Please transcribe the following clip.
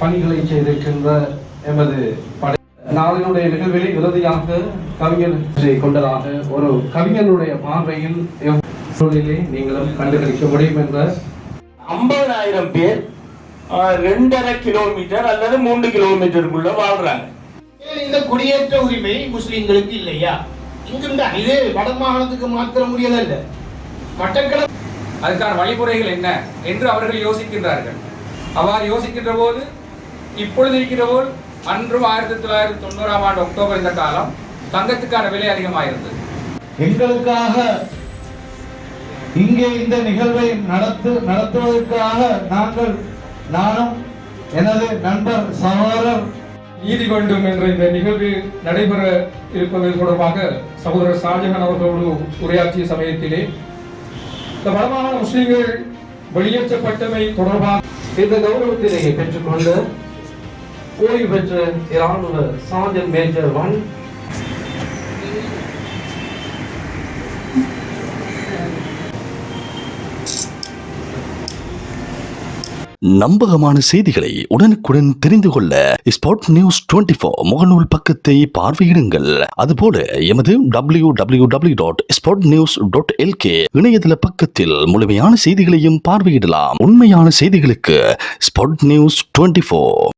பணிகளை செய்திருக்கின்ற எமது படை நாளினுடைய நிகழ்வில் இறுதியாக கவிஞர் கொண்டதாக ஒரு கவிஞனுடைய பார்வையில் சூழலிலே நீங்களும் கண்டுகளிக்க முடியும் என்ற ஐம்பதாயிரம் பேர் ரெண்டரை கிலோமீட்டர் அல்லது மூன்று கிலோமீட்டருக்குள்ள வாழ்றாங்க. இந்த குடியேற்ற உரிமை முஸ்லிம்களுக்கு இல்லையா? இங்கிருந்த இது வடமாகாணத்துக்கு மாத்திர முடியதல்ல மட்டக்களப்பு அதுக்கான வழிமுறைகள் என்ன என்று அவர்கள் யோசிக்கின்றார்கள். அவ்வாறு யோசிக்கின்ற போது இப்பொழுது இருக்கிற போல் அன்றும் ஆயிரத்தி தொள்ளாயிரத்தி தொண்ணூறாம் ஆண்டு அக்டோபர் இந்த காலம் தங்கத்துக்கான விலை அதிகமாயிருந்தது. எங்களுக்காக இங்கே இந்த நிகழ்வை நடத்து நடத்துவதற்காக நாங்கள் நானும் எனது நண்பர் சகோதரர் நீதி வேண்டும் என்ற இந்த நிகழ்வு நடைபெற இருப்பது தொடர்பாக சகோதரர் ஷாஜகான் அவர்களோடு உரையாற்றிய சமயத்திலே இந்த வடமாகாண முஸ்லிம்கள் வெளியேற்றப்பட்டமை தொடர்பாக இந்த கௌரவத்தினை பெற்றுக்கொண்ட ஓய்வு பெற்ற இராணுவ சார்ஜன் மேஜர் ஒன். நம்பகமான செய்திகளை உடனுக்குடன் தெரிந்து கொள்ள ஸ்பாட் நியூஸ் 24 ஃபோர் முகநூல் பக்கத்தை பார்வையிடுங்கள். அதுபோல எமது W W W dot spot news dot LK இணையதள பக்கத்தில் முழுமையான செய்திகளையும் பார்வையிடலாம். உண்மையான செய்திகளுக்கு ஸ்பாட் நியூஸ் 24